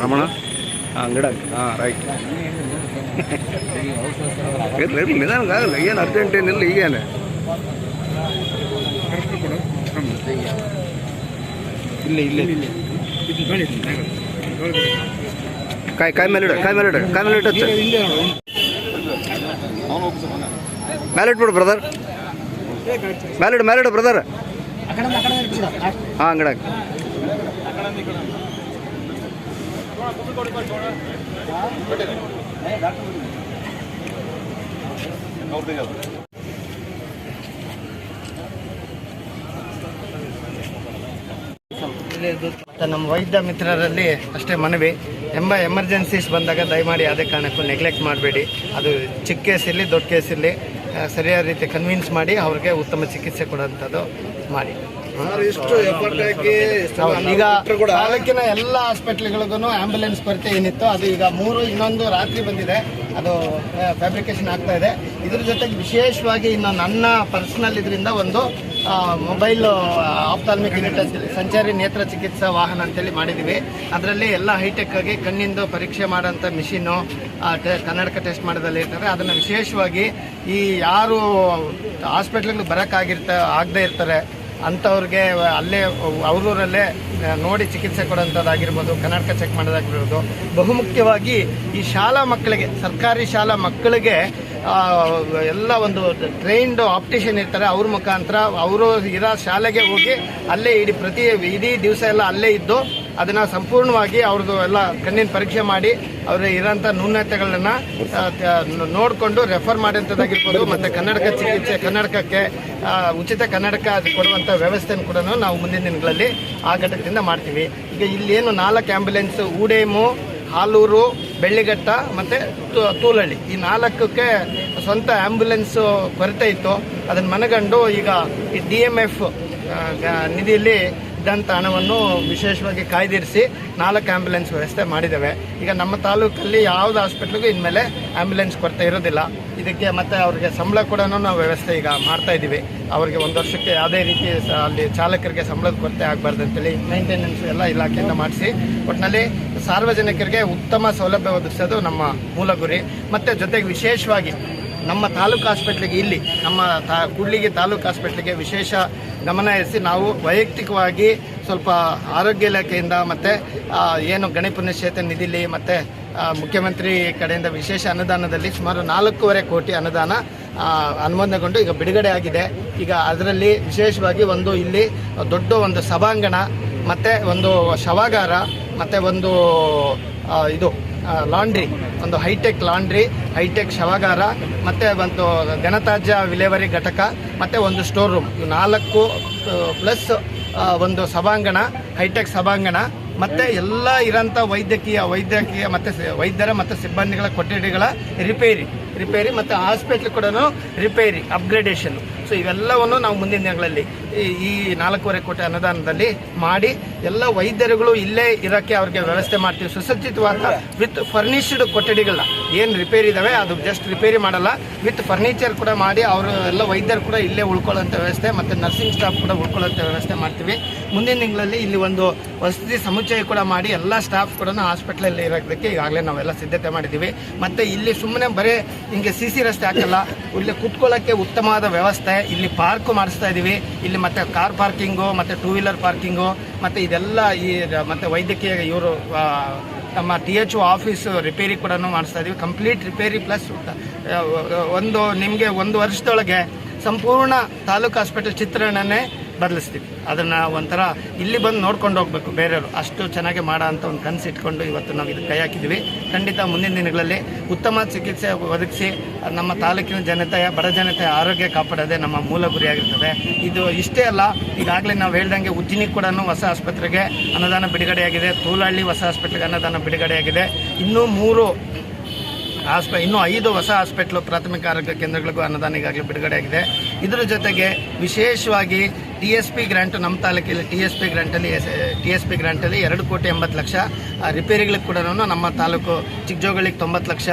ರಮಣ ಹಾಂ ಅಂಗಡ ಹಾಂ ರೈಟ್ ಇರ್ಲಿ ಇರ್ಲಿ ನಿಧಾನ ಆಗಲ್ಲ ಏನು ಅರ್ಜೆಂಟ್ ಏನಿಲ್ಲ ಈಗೇನೆ ಇಲ್ಲಿ ಇಲ್ಲಿ ಕಾಯಿ ಕಾಯಿ ಮೇಲೆ ಇಡು ಕಾಯಿ ಮೇಲೆ ಇಡು ಮ್ಯಾಲಿಡು ಮೇಲೆ ಬ್ರದರ್ ಹಾಂ ಅಂಗಡ ನಮ್ಮ ವೈದ್ಯ ಮಿತ್ರರಲ್ಲಿ ಅಷ್ಟೇ ಮನವಿ. ಎಂಬ ಎಮರ್ಜೆನ್ಸೀಸ್ ಬಂದಾಗ ದಯಮಾಡಿ ಅದೇ ಕಾರಣಕ್ಕೂ ನೆಗ್ಲೆಕ್ಟ್ ಮಾಡಬೇಡಿ. ಅದು ಚಿಕ್ಕ ಕೇಸ್ ಇರಲಿ ದೊಡ್ಡ ಕೇಸ್ ಇರಲಿ. ಸರಿಯಾದ ರೀತಿ ಕನ್ವಿನ್ಸ್ ಮಾಡಿ ಅವ್ರಿಗೆ ಉತ್ತಮ ಚಿಕಿತ್ಸೆ ಕೊಡೋಂಥದ್ದು ಮಾಡಿ. ಈಗ ತಾಲೂಕಿನ ಎಲ್ಲ ಹಾಸ್ಪಿಟ್ಲ್ಗಳಿಗೂ ಆಂಬ್ಯುಲೆನ್ಸ್ ಕೊರತೆ ಏನಿತ್ತು ಅದು ಈಗ ಮೂರು ಇನ್ನೊಂದು ರಾತ್ರಿ ಬಂದಿದೆ. ಅದು ಫ್ಯಾಬ್ರಿಕೇಶನ್ ಆಗ್ತಾ ಇದೆ. ಇದ್ರ ಜೊತೆಗೆ ವಿಶೇಷವಾಗಿ ಇನ್ನು ನನ್ನ ಪರ್ಸನಲ್ ಇದರಿಂದ ಒಂದು ಮೊಬೈಲ್ ಆಪ್ತಾಲ್ಮಿಕ್ ಯೂನಿಟ್ ಸಂಚಾರಿ ನೇತ್ರ ಚಿಕಿತ್ಸಾ ವಾಹನ ಅಂತೇಳಿ ಮಾಡಿದ್ದೀವಿ ಅದರಲ್ಲಿ ಎಲ್ಲ ಹೈಟೆಕ್ ಆಗಿ ಕಣ್ಣಿಂದು ಪರೀಕ್ಷೆ ಮಾಡೋಂಥ ಮಿಷಿನ್ನು ಕನ್ನಡಕ ಟೆಸ್ಟ್ ಮಾಡೋದಲ್ಲಿ ಇರ್ತಾರೆ. ಅದನ್ನು ವಿಶೇಷವಾಗಿ ಈ ಯಾರು ಹಾಸ್ಪಿಟ್ಲಿಗೆ ಬರೋಕ್ಕಾಗಿರ್ತ ಆಗದೆ ಇರ್ತಾರೆ ಅಂಥವ್ರಿಗೆ ಅಲ್ಲೇ, ಅವರೂರಲ್ಲೇ ನೋಡಿ ಚಿಕಿತ್ಸೆ ಕೊಡೋಂಥದ್ದಾಗಿರ್ಬೋದು, ಕನ್ನಡಕ ಚೆಕ್ ಮಾಡೋದಾಗಿರ್ಬೋದು. ಬಹುಮುಖ್ಯವಾಗಿ ಈ ಶಾಲಾ ಮಕ್ಕಳಿಗೆ, ಸರ್ಕಾರಿ ಶಾಲಾ ಮಕ್ಕಳಿಗೆ ಎಲ್ಲ ಒಂದು ಟ್ರೈನ್ಡ್ ಆಪ್ಟೇಷನ್ ಇರ್ತಾರೆ. ಅವ್ರ ಮುಖಾಂತರ ಅವರು ಇರೋ ಶಾಲೆಗೆ ಹೋಗಿ ಅಲ್ಲೇ ಇಡೀ ಪ್ರತಿ ಇಡೀ ದಿವಸ ಎಲ್ಲ ಅಲ್ಲೇ ಇದ್ದು ಅದನ್ನು ಸಂಪೂರ್ಣವಾಗಿ ಅವ್ರದ್ದು ಎಲ್ಲ ಕಣ್ಣಿನ ಪರೀಕ್ಷೆ ಮಾಡಿ ಅವ್ರ ಇರೋಂಥ ನ್ಯೂನತೆಗಳನ್ನ ನೋಡಿಕೊಂಡು ರೆಫರ್ ಮಾಡೋಂಥದ್ದಾಗಿರ್ಬೋದು ಮತ್ತು ಕನ್ನಡಕ ಚಿಕಿತ್ಸೆ, ಕನ್ನಡಕಕ್ಕೆ ಉಚಿತ ಕನ್ನಡಕ ಅದು ಕೊಡುವಂಥ ವ್ಯವಸ್ಥೆಯನ್ನು ಕೂಡ ನಾವು ಮುಂದಿನ ದಿನಗಳಲ್ಲಿ ಆ ಘಟಕದಿಂದ ಮಾಡ್ತೀವಿ. ಈಗ ಇಲ್ಲೇನು ನಾಲ್ಕು ಆ್ಯಂಬುಲೆನ್ಸ್ ಊಡೇಮು ಹಾಲೂರು ಬೆಳ್ಳಿಘಟ್ಟ ಮತ್ತು ತೂಲಹಳ್ಳಿ ಈ ನಾಲ್ಕಕ್ಕೆ ಸ್ವಂತ ಆ್ಯಂಬುಲೆನ್ಸು ಕೊರತೆ ಇತ್ತು. ಅದನ್ನು ಮನಗಂಡು ಈಗ ಈ ಡಿ ಎಂ ಎಫ್ ನಿಧಿಯಲ್ಲಿ ಇದ್ದಂಥ ಹಣವನ್ನು ವಿಶೇಷವಾಗಿ ಕಾಯ್ದಿರಿಸಿ ನಾಲ್ಕು ಆ್ಯಂಬುಲೆನ್ಸ್ ವ್ಯವಸ್ಥೆ ಮಾಡಿದ್ದೇವೆ. ಈಗ ನಮ್ಮ ತಾಲೂಕಲ್ಲಿ ಯಾವುದು ಹಾಸ್ಪಿಟ್ಲಿಗೂ ಇನ್ಮೇಲೆ ಆ್ಯಂಬುಲೆನ್ಸ್ ಕೊರತೆ ಇರೋದಿಲ್ಲ. ಇದಕ್ಕೆ ಮತ್ತು ಅವ್ರಿಗೆ ಸಂಬಳ ಕೂಡ ನಾವು ವ್ಯವಸ್ಥೆ ಈಗ ಮಾಡ್ತಾ ಇದ್ದೀವಿ. ಅವರಿಗೆ ಒಂದು ವರ್ಷಕ್ಕೆ ಯಾವುದೇ ರೀತಿ ಅಲ್ಲಿ ಚಾಲಕರಿಗೆ ಸಂಬಳದ ಕೊರತೆ ಆಗಬಾರ್ದು ಅಂತೇಳಿ ಮೇಂಟೆನೆನ್ಸ್ ಎಲ್ಲ ಇಲಾಖೆಯಿಂದ ಮಾಡಿಸಿ. ಒಟ್ಟಿನಲ್ಲಿ ಸಾರ್ವಜನಿಕರಿಗೆ ಉತ್ತಮ ಸೌಲಭ್ಯ ಒದಗಿಸೋದು ನಮ್ಮ ಮೂಲ ಗುರಿ. ಮತ್ತು ಜೊತೆಗೆ ವಿಶೇಷವಾಗಿ ನಮ್ಮ ತಾಲೂಕು ಹಾಸ್ಪಿಟ್ಲಿಗೆ ಇಲ್ಲಿ, ನಮ್ಮ ತಾ, ಕೂಡ್ಲಿಗಿ ತಾಲೂಕು ಹಾಸ್ಪಿಟ್ಲಿಗೆ ವಿಶೇಷ ಗಮನ ಹರಿಸಿ ನಾವು ವೈಯಕ್ತಿಕವಾಗಿ ಸ್ವಲ್ಪ ಆರೋಗ್ಯ ಇಲಾಖೆಯಿಂದ ಮತ್ತು ಏನು ಗಣಿ ಪುನಶ್ಚೇತ ನಿಧಿಲಿ ಮತ್ತು ಮುಖ್ಯಮಂತ್ರಿ ಕಡೆಯಿಂದ ವಿಶೇಷ ಅನುದಾನದಲ್ಲಿ ಸುಮಾರು ನಾಲ್ಕೂವರೆ ಕೋಟಿ ಅನುದಾನ ಅನುಮೋದನೆಗೊಂಡು ಈಗ ಬಿಡುಗಡೆ ಆಗಿದೆ. ಈಗ ಅದರಲ್ಲಿ ವಿಶೇಷವಾಗಿ ಒಂದು ಇಲ್ಲಿ ದೊಡ್ಡ ಒಂದು ಸಭಾಂಗಣ, ಮತ್ತು ಒಂದು ಶವಾಗಾರ ಮತ್ತು ಒಂದು ಇದು ಲಾಂಡ್ರಿ ಒಂದು ಹೈಟೆಕ್ ಲಾಂಡ್ರಿ ಹೈಟೆಕ್ ಶವಾಗಾರ, ಮತ್ತು ಒಂದು ಘನತಾಜ್ಯ ವಿಲೇವರಿ ಘಟಕ, ಮತ್ತು ಒಂದು ಸ್ಟೋರ್ ರೂಮ್ ಇವು ನಾಲ್ಕು ಪ್ಲಸ್ ಒಂದು ಸಭಾಂಗಣ ಹೈಟೆಕ್ ಸಭಾಂಗಣ, ಮತ್ತು ಎಲ್ಲ ಇರೋಂಥ ವೈದ್ಯಕೀಯ ವೈದ್ಯಕೀಯ ಮತ್ತು ವೈದ್ಯರ ಮತ್ತು ಸಿಬ್ಬಂದಿಗಳ ಕೊಠಡಿಗಳ ರಿಪೇರಿ ರಿಪೇರಿ ಮತ್ತು ಹಾಸ್ಪಿಟ್ಲ್ ಕೂಡ ರಿಪೇರಿ ಅಪ್ಗ್ರೇಡೇಷನ್ ಸೊ ಇವೆಲ್ಲವನ್ನು ನಾವು ಮುಂದಿನ ದಿನಗಳಲ್ಲಿ ಈ- ನಾಲ್ಕೂವರೆ ಕೋಟಿ ಅನುದಾನದಲ್ಲಿ ಮಾಡಿ ಎಲ್ಲ ವೈದ್ಯರುಗಳು ಇಲ್ಲೇ ಇರೋಕ್ಕೆ ಅವ್ರಿಗೆ ವ್ಯವಸ್ಥೆ ಮಾಡ್ತೀವಿ. ಸುಸಜ್ಜಿತವಾದ ವಿತ್ ಫರ್ನಿಶ್ಡ್ ಕೊಠಡಿಗಳನ್ನ. ಏನು ರಿಪೇರಿ ಇದಾವೆ, ಅದು ಜಸ್ಟ್ ರಿಪೇರಿ ಮಾಡಲ್ಲ. ವಿತ್ ಫರ್ನಿಚರ್ ಕೂಡ ಮಾಡಿ ಅವರು ಎಲ್ಲ ವೈದ್ಯರು ಕೂಡ ಇಲ್ಲೇ ಉಳ್ಕೊಳ್ಳೋಂಥ ವ್ಯವಸ್ಥೆ ಮತ್ತು ನರ್ಸಿಂಗ್ ಸ್ಟಾಫ್ ಕೂಡ ಉಳ್ಕೊಳ್ಳೋಂಥ ವ್ಯವಸ್ಥೆ ಮಾಡ್ತೀವಿ. ಮುಂದಿನ ತಿಂಗಳಲ್ಲಿ ಇಲ್ಲಿ ಒಂದು ವಸತಿ ಸಮುಚ್ಚಯ ಕೂಡ ಮಾಡಿ ಎಲ್ಲ ಸ್ಟಾಫ್ ಕೂಡ ಹಾಸ್ಪಿಟ್ಲಲ್ಲಿ ಇರೋದಕ್ಕೆ ಈಗಾಗಲೇ ನಾವೆಲ್ಲ ಸಿದ್ಧತೆ ಮಾಡಿದ್ದೀವಿ. ಮತ್ತು ಇಲ್ಲಿ ಸುಮ್ಮನೆ ಬರೀ ಹಿಂಗೆ ಸಿ ಸಿ ರಸ್ತೆ ಹಾಕಲ್ಲ, ಇಲ್ಲಿ ಕುತ್ಕೊಳ್ಳೋಕ್ಕೆ ಉತ್ತಮವಾದ ವ್ಯವಸ್ಥೆ, ಇಲ್ಲಿ ಪಾರ್ಕ್ ಮಾಡಿಸ್ತಾ ಇದ್ದೀವಿ ಇಲ್ಲಿ ಮತ್ತೆ ಕಾರ್ ಪಾರ್ಕಿಂಗು, ಮತ್ತು ಟೂ ವೀಲರ್ ಪಾರ್ಕಿಂಗು, ಮತ್ತು ಇದೆಲ್ಲ ಈ ಮತ್ತು ವೈದ್ಯಕೀಯ ಇವರು ನಮ್ಮ ಟಿ ಎಚ್ ಆಫೀಸ್ ರಿಪೇರಿ ಕೂಡ ಮಾಡಿಸ್ತಾ ಇದ್ದೀವಿ ಕಂಪ್ಲೀಟ್ ರಿಪೇರಿ ಪ್ಲಸ್ ಒಂದು ನಿಮಗೆ ಒಂದು ವರ್ಷದೊಳಗೆ ಸಂಪೂರ್ಣ ತಾಲೂಕು ಹಾಸ್ಪಿಟಲ್ ಚಿತ್ರಣನೇ ಬದಲಿಸ್ತೀವಿ. ಅದನ್ನು ಒಂಥರ ಇಲ್ಲಿ ಬಂದು ನೋಡ್ಕೊಂಡು ಹೋಗ್ಬೇಕು ಬೇರೆಯವರು. ಅಷ್ಟು ಚೆನ್ನಾಗಿ ಮಾಡೋ ಅಂತ ಒಂದು ಕನಸು ಇಟ್ಕೊಂಡು ಇವತ್ತು ನಾವು ಇದಕ್ಕೆ ಕೈ ಹಾಕಿದ್ದೀವಿ. ಖಂಡಿತ ಮುಂದಿನ ದಿನಗಳಲ್ಲಿ ಉತ್ತಮ ಚಿಕಿತ್ಸೆ ಒದಗಿಸಿ ನಮ್ಮ ತಾಲೂಕಿನ ಜನತೆಯ ಬಡ ಜನತೆಯ ಆರೋಗ್ಯ ಕಾಪಾಡೋದೇ ನಮ್ಮ ಮೂಲ ಗುರಿಯಾಗಿರ್ತದೆ ಇದು ಇಷ್ಟೇ ಅಲ್ಲ, ಈಗಾಗಲೇ ನಾವು ಹೇಳ್ದಂಗೆ ಉಜ್ಜಿನಿ ಕೂಡ ಹೊಸ ಆಸ್ಪತ್ರೆಗೆ ಅನುದಾನ ಬಿಡುಗಡೆಯಾಗಿದೆ. ತೂಲಹಳ್ಳಿ ಹೊಸ ಆಸ್ಪತ್ರೆಗೆ ಅನುದಾನ ಬಿಡುಗಡೆಯಾಗಿದೆ. ಇನ್ನೂ ಮೂರು ಆಸ್ಪ, ಇನ್ನೂ ಐದು ಹೊಸ ಹಾಸ್ಪಿಟ್ಲು ಪ್ರಾಥಮಿಕ ಆರೋಗ್ಯ ಕೇಂದ್ರಗಳಿಗೂ ಅನುದಾನ ಈಗಾಗಲೇ ಬಿಡುಗಡೆಯಾಗಿದೆ. ಇದರ ಜೊತೆಗೆ ವಿಶೇಷವಾಗಿ ಟಿ ಎಸ್ ಪಿ ಗ್ರಾಂಟ್ ನಮ್ಮ ತಾಲೂಕಲ್ಲಿ ಟಿ ಎಸ್ ಪಿ ಗ್ರಾಂಟಲ್ಲಿ ಟಿ ಎಸ್ ಪಿ ಗ್ರಾಂಟಲ್ಲಿ ಎರಡು ಕೋಟಿ ಎಂಬತ್ತು ಲಕ್ಷ. ರಿಪೇರಿಗಳಿಗೆ ಕೂಡ ನಮ್ಮ ತಾಲೂಕು ಚಿಕ್ಕಜೋಗಳಿಗೆ ತೊಂಬತ್ತು ಲಕ್ಷ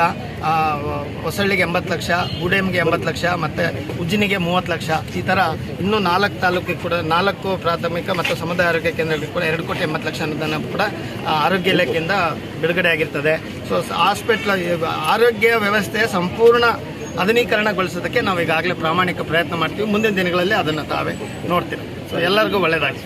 ಹೊಸಳ್ಳಿಗೆ ಎಂಬತ್ತು ಲಕ್ಷ, ಗೂಡೇಮ್ಗೆ ಎಂಬತ್ತು ಲಕ್ಷ, ಮತ್ತು ಉಜ್ಜಿನಿಗೆ ಮೂವತ್ತು ಲಕ್ಷ. ಈ ಥರ ಇನ್ನೂ ನಾಲ್ಕು ತಾಲೂಕಿಗೆ ಕೂಡ, ನಾಲ್ಕು ಪ್ರಾಥಮಿಕ ಮತ್ತು ಸಮುದಾಯ ಆರೋಗ್ಯ ಕೇಂದ್ರಗಳಿಗೆ ಕೂಡ ಎರಡು ಕೋಟಿ ಎಂಬತ್ತು ಲಕ್ಷ ಅನುದಾನ ಕೂಡ ಆರೋಗ್ಯ ಇಲಾಖೆಯಿಂದ ಬಿಡುಗಡೆ ಆಗಿರ್ತದೆ. ಸೊ ಹಾಸ್ಪಿಟ್ಲ್ ಆರೋಗ್ಯ ವ್ಯವಸ್ಥೆ ಸಂಪೂರ್ಣ ಆಧುನೀಕರಣಗೊಳಿಸೋದಕ್ಕೆ ನಾವು ಈಗಾಗಲೇ ಪ್ರಾಮಾಣಿಕ ಪ್ರಯತ್ನ ಮಾಡ್ತೀವಿ. ಮುಂದಿನ ದಿನಗಳಲ್ಲಿ ಅದನ್ನು ತಾವೇ ನೋಡ್ತೀವಿ. ಸೊ ಎಲ್ಲರಿಗೂ ಒಳ್ಳೆಯದಾಗಿ